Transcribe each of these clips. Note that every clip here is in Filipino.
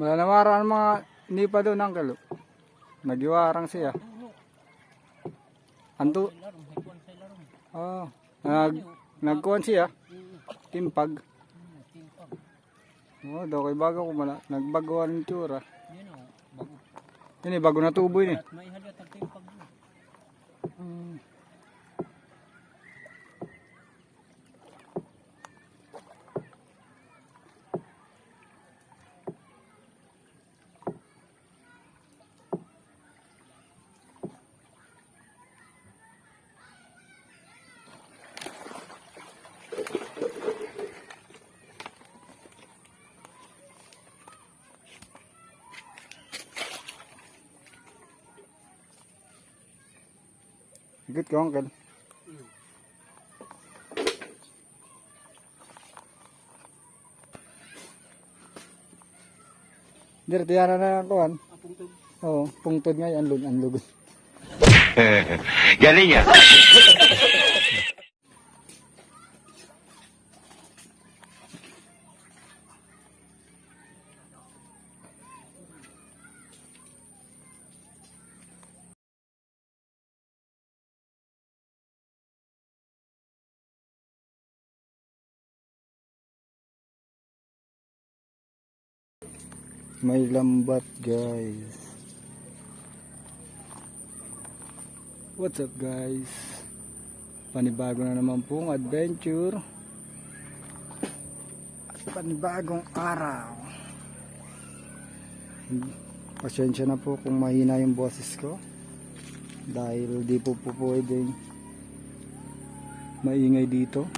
Malanawaran ang mga nipa doon, uncle. Nagiwarang siya. Anto, oh, nag, nagkuhan siya. Timpag. Oh, daw kay bago ko mala. Nagbaguhan ng tsura. Yan o, bago. Yun eh, bago natubo yun eh. At may halat ang timpang mo. Hmm. Higit ko, uncle. Dire, tiyara na ang kuhan. Apong to. Oo, pungtod nga yan, lug, ang lugod. Galing ah. May lambat, guys. What's up, guys? Panibago na naman pong adventure. Panibagong araw. Pasensya na po kung mahina yung boses ko. Dahil di po po pwedeng maingay dito.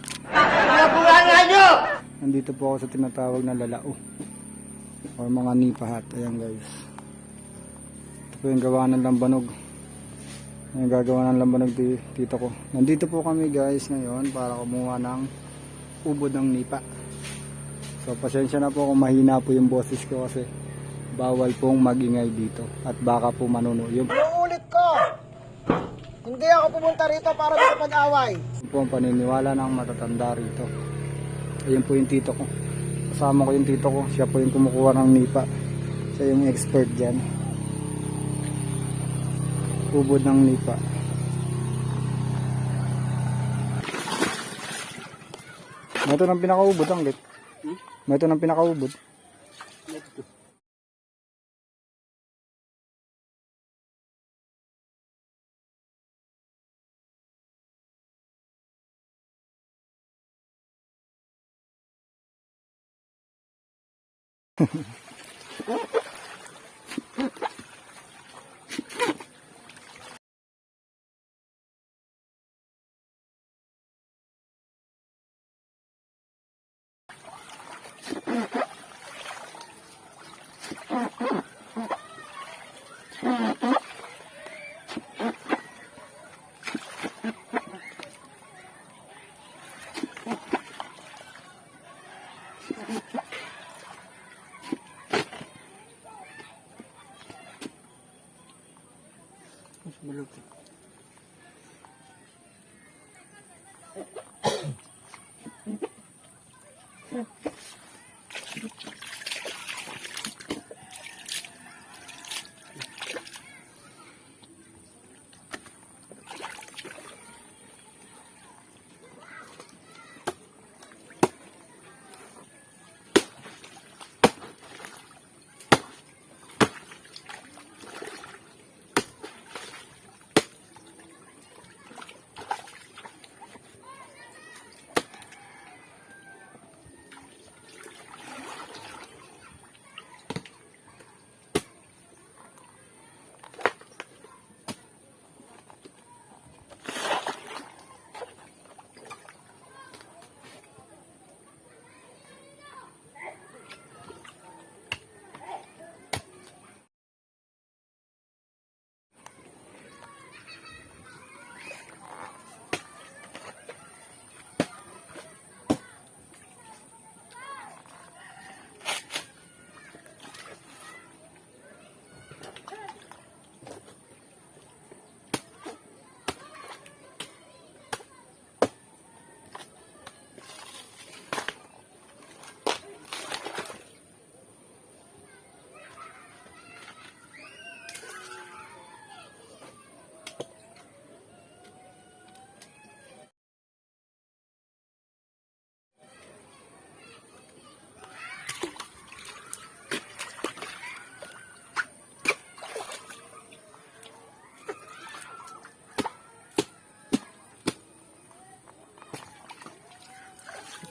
Nandito po ako sa tinatawag na lalao or mga nipahat. Ayan guys. Ito po yung gawa ng lambanog. Yung gagawa ng lambanog ti tito ko. Nandito po kami guys ngayon para kumuha ng ubod ng nipa. So pasensya na po kung mahina po yung boses ko kasi bawal pong magingay dito at baka po manuno. Yung Ulit ko! Hindi ako pumunta rito para makapag-away. po ang paniniwala ng matatanda rito. Ayun po yung tito ko. Kasama ko yung tito ko. Siya po yung kumukuha ng nipa. Siya yung expert dyan. Ubod ng nipa. Ito ng pinakaubod ang lit. May ito ng pinakaubod. Mm-hmm.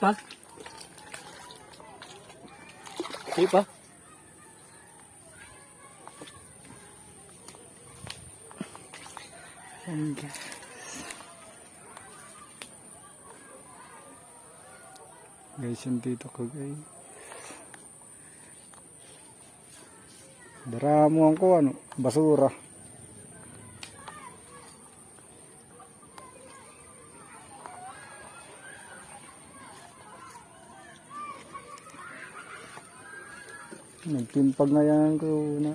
Pa? Di pa? Ayan, guys. Guys, dito ko guys. Daramuhan ko ano, basura. Nagtimpag na yan ko na.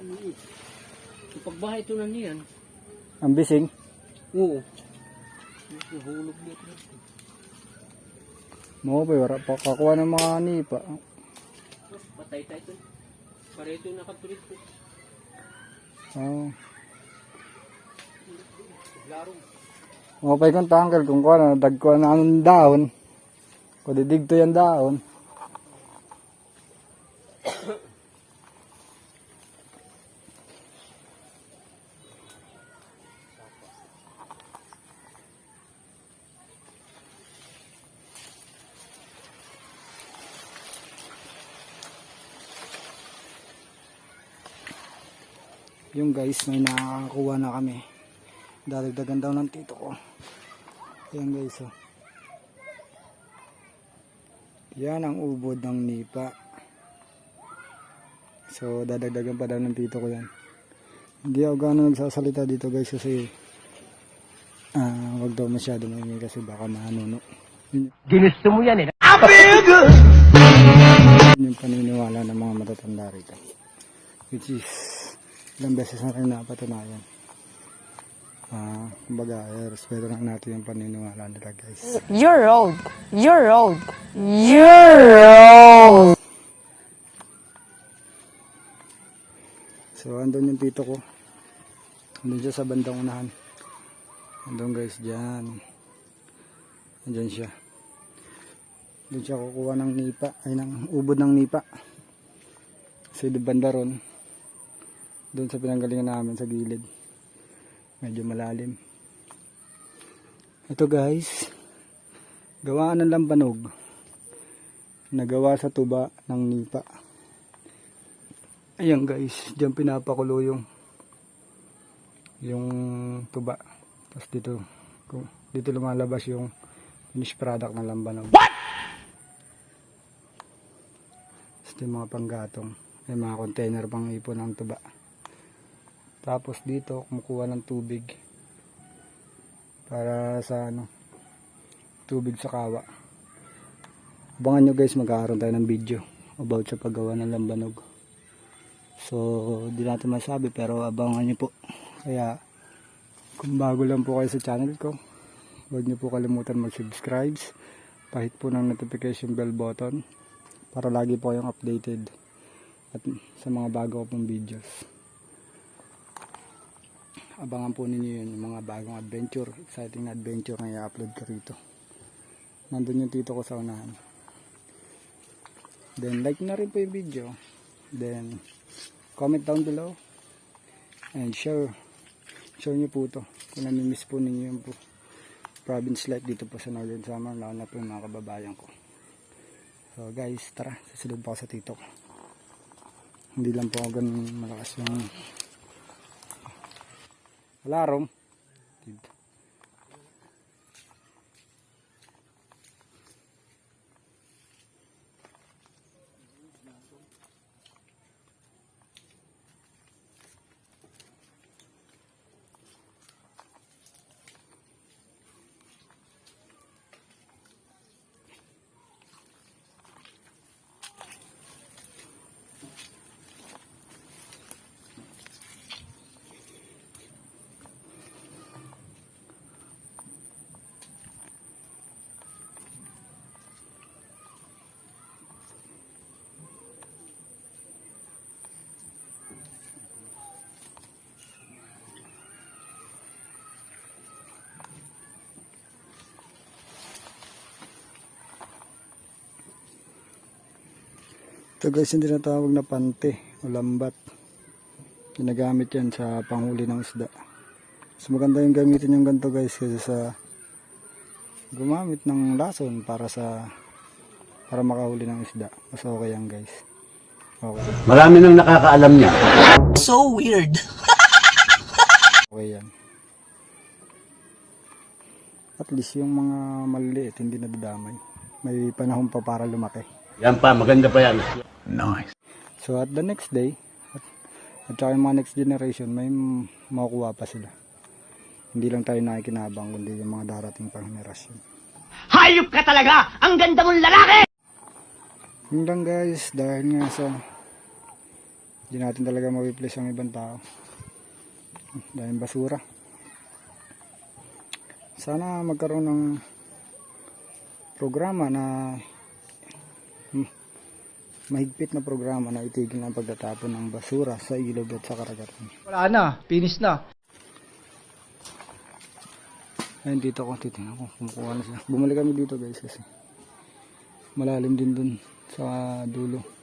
Pagbahay ito na niyan. Ang bising. Oo. Hulog dito. Mo ba, wala pa kakuha ng mga nipa. Patay tayo ito. Pareto nakatulit ko. Oh. Larong. Mga pa'y kong tanggal kung kuha na, dagkuha na ang daon. Kung didigto yung daon. Yung guys, may nakakuha na kami. Dadagdagan daw ng tito ko. Ayan guys, oh. Yan ang ubod ng nipa. So, dadagdagan pa daw ng tito ko yan. Hindi ako gano'n nagsasalita dito guys kasi ah wag daw masyado maingay kasi baka manuno. Yun, Ginusto mo yan eh. yun yung paniniwala ng mga matatanda rito. Which is, ilang beses na rin napatunayan. Ah, kumbaga, eh, respeto lang natin yung paniniwala nila guys. Your road. Your road. Your road. So, andun yung tito ko. Andun siya sa bandang unahan. Andun guys, dyan. Andyan siya. Doon siya kukuha ng nipa, ay ng ubod ng nipa. Kasi di banda ron. Doon sa pinanggalingan namin sa gilid. Medyo malalim. Ito guys, gawaan ng lambanog. Nagawa sa tuba ng nipa. Ayan guys, diyan pinapakulo yung yung tuba. Tapos dito dito lumalabas yung finished product ng lambanog. What? Ito yung mga panggatong. May mga container pang ipon ng tuba. Tapos dito kumukuha ng tubig para sa ano tubig sa kawa. Abangan nyo guys magkakaroon tayo ng video about sa paggawa ng lambanog. So, di natin masabi pero abangan nyo po. Kaya, kung bago lang po kayo sa channel ko, huwag nyo po kalimutan mag-subscribe. Pahit po ng notification bell button para lagi po kayong updated at sa mga bago ko pong videos. Abangan po ninyo yun, yung mga bagong adventure, exciting na adventure na i-upload ko rito. Nandun yung tito ko sa unahan. Then like na rin po yung video. Then comment down below and share share nyo po ito kung namimiss po ninyo yung po province life dito po sa Northern Summer lalo na po yung mga kababayan ko so guys tara po ako sa tito ko hindi lang po ganun malakas yung alarm dito Ito guys yung tinatawag na pante o lambat. Ginagamit yan sa panghuli ng isda. Mas maganda yung gamitin yung ganito guys kasi sa gumamit ng lason para sa para makahuli ng isda. Mas okay yan guys. Okay. Marami nang nakakaalam niya. So weird. Okay yan. At least yung mga maliliit hindi nadadamay. May panahon pa para lumaki. Yan pa, maganda pa yan. So at the next day, at, at saka yung mga next generation, may makukuha pa sila. Hindi lang tayo nakikinabang, kundi yung mga darating pang henerasyon. Hayop ka talaga! Ang ganda mong lalaki! Yun lang guys, dahil nga sa hindi natin talaga ma-replace ang ibang tao. Dahil basura. Sana magkaroon ng programa na mahigpit na programa na itigil ang pagtatapon ng basura sa ilog at sa karagatan. Wala na, finish na. Ayun dito ko, titingnan ko, kumukuha na sila. Bumalik kami dito guys kasi malalim din dun sa dulo.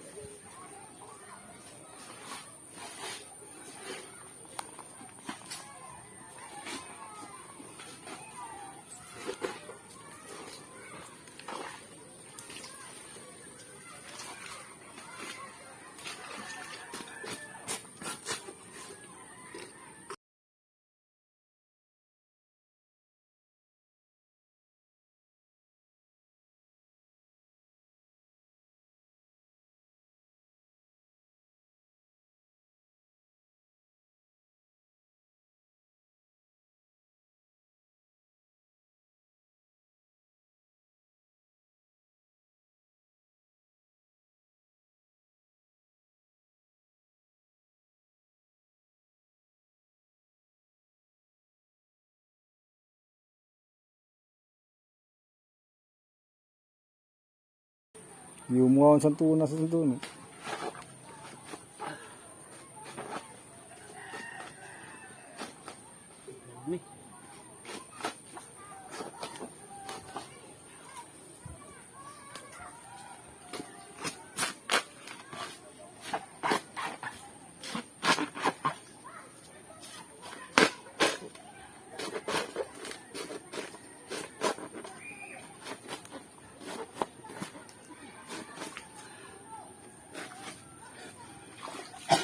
Yung mukha akong santunan sa santunan.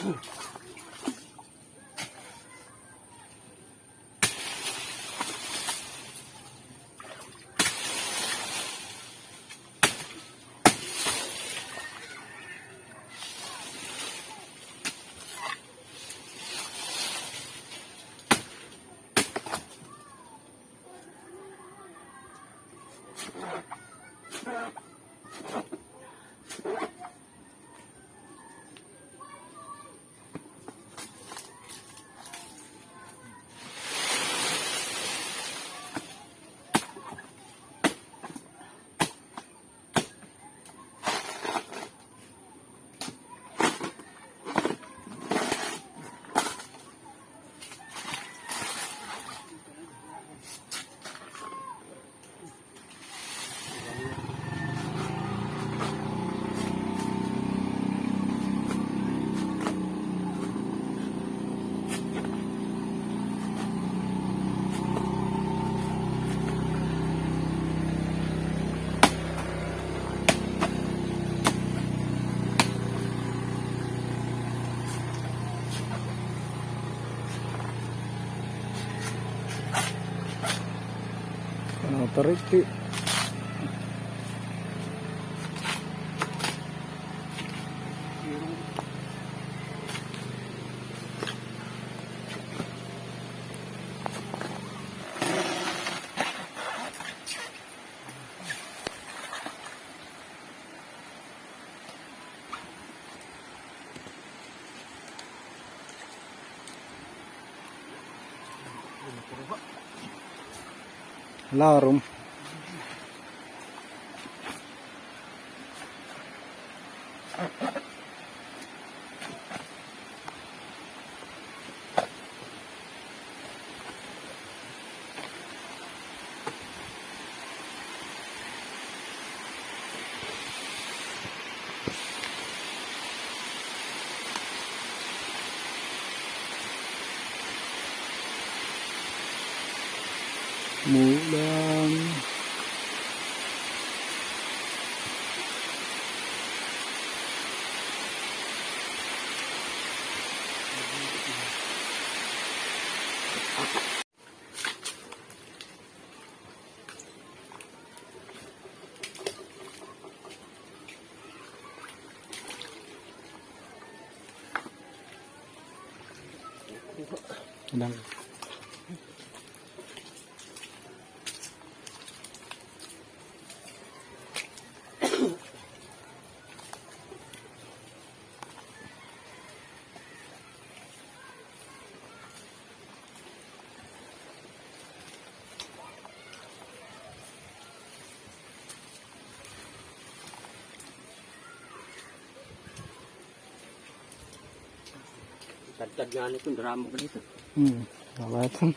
Ooh. Ano, Larum. mũ đen đang. Tagtag nga nito, drama ko dito. Hmm. Bakit?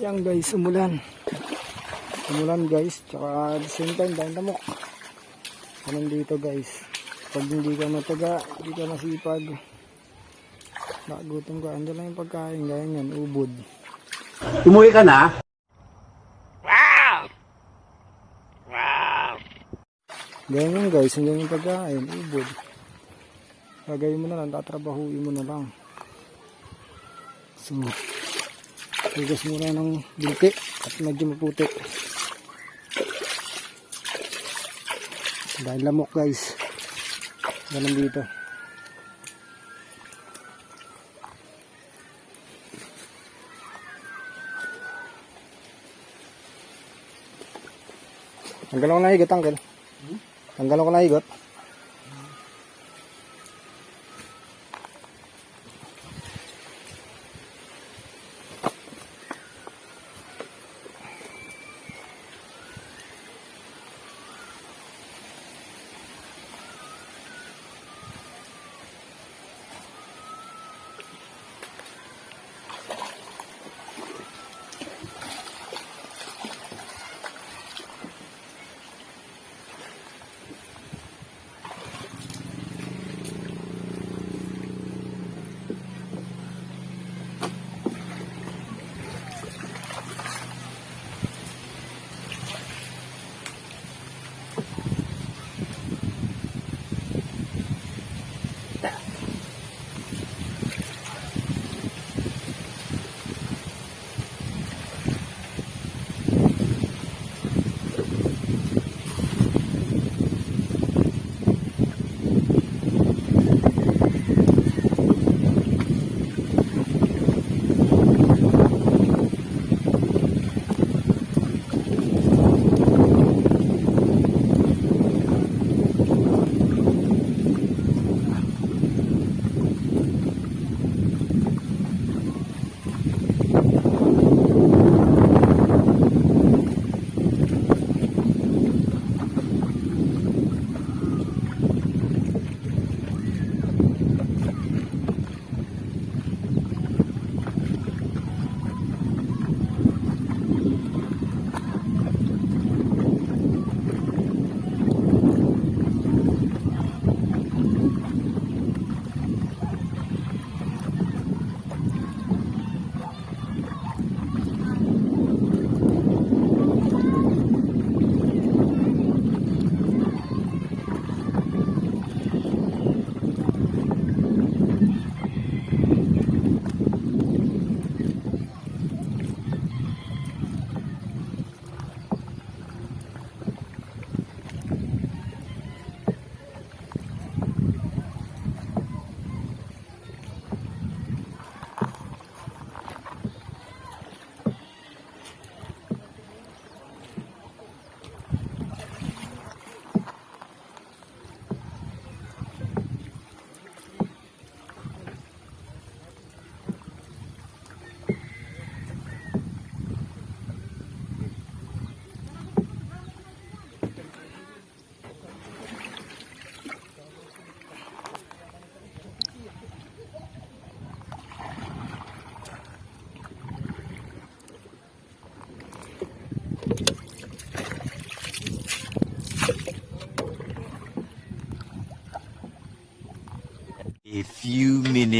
Yan guys, umulan. Umulan guys, tsaka at the same time dahil lamok. Ganun dito guys. Pag hindi ka mataga, hindi ka masipag. Nagutom ka, andyan lang yung pagkain, gaya yan, ubod. Umuwi ka na? Ganyan guys, hanggang yung pagkain, ubod. Gagawin mo na lang, tatrabahuin mo na lang. So, hugas muna ng binti at medyo maputi. Dahil lamok guys. Ganun dito. Tanggalin ko na higot, tanggal. Tanggalin ko na higot.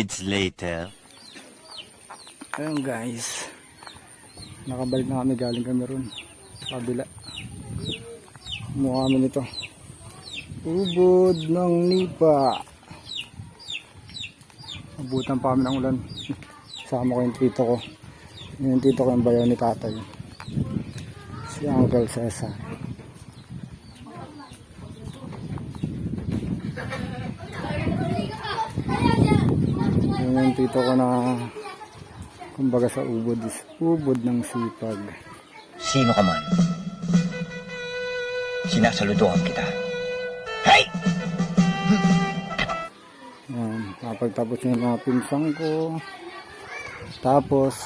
Minutes later. Ayun guys. Nakabalik na kami galing kami ron. Kabila. Kumuha kami nito. Ubod ng nipa. Abutan pa kami ng ulan. Sama ko yung tito ko. Yung tito ko yung bayaw ni tatay. Si Uncle Cesar. Yung tito ko na kumbaga sa ubod is ubod ng sipag. Sino ka man? Sinasaludohan kita. Hey! Yan, kapagtapos yung mga pinsang ko. Tapos,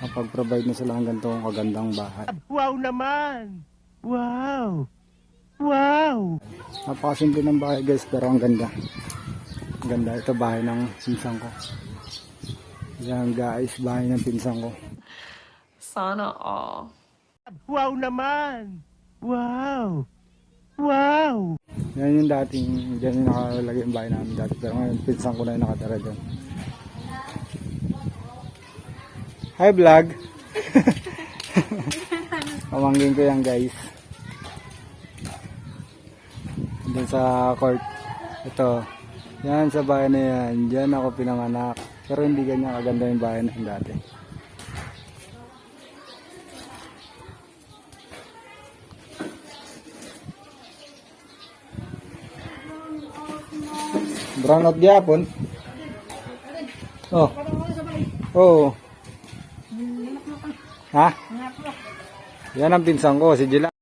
kapag-provide na sila ng ganitong kagandang bahay. Wow naman! Wow! Wow! Napakasimple ng bahay guys, pero ang ganda. Ganda. Ito bahay ng pinsang ko. Yan guys, bahay ng pinsang ko. Sana all. Wow naman! Wow! Wow! Yan yung dating, dyan yung nakalagay yung bahay namin dati. Pero ngayon, pinsang ko na yung nakatira dyan. Hi vlog! Pamangkin ko yan guys. Doon sa court. Ito. Yan sa bahay na yan. Diyan ako pinanganak. Pero hindi ganyan kaganda yung bahay na yun dati. Brown out gyapon. Oh. Oh. Ha? Yan ang pinsan ko, si Jilat.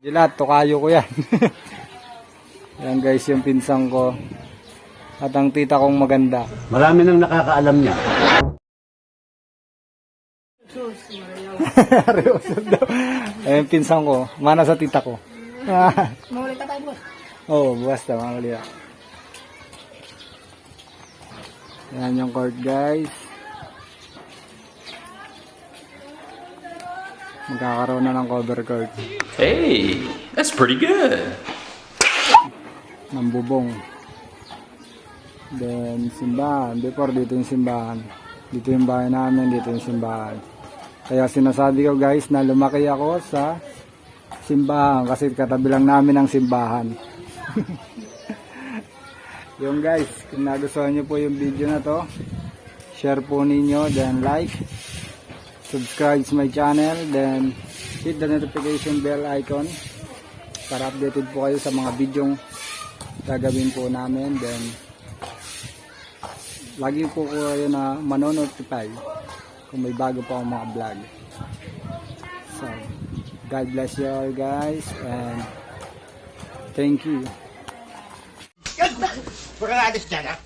Jilat, tukayo ko yan. yan guys, yung pinsan ko. At ang tita kong maganda. Marami nang nakakaalam niya. Ariosod daw. Eh, yung pinsan ko, mana sa tita ko. Mahuli ka tayo, boss. Oo, oh, basta, mamali ako. Yan yung court guys. Magkakaroon na ng cover court. Hey, that's pretty good. Ng bubong. Then, simbahan. Before, dito yung simbahan. Dito yung bahay namin, dito yung simbahan. Kaya sinasabi ko guys na lumaki ako sa simbahan kasi katabi lang namin ang simbahan. yung guys, kung nagustuhan nyo po yung video na to, share po ninyo, then like, subscribe to my channel, then hit the notification bell icon para updated po kayo sa mga videong gagawin po namin then lagi po ko kayo na manonotify kung may bago pa akong mga vlog so God bless you all guys and thank you Huwag kang alis dyan, ha?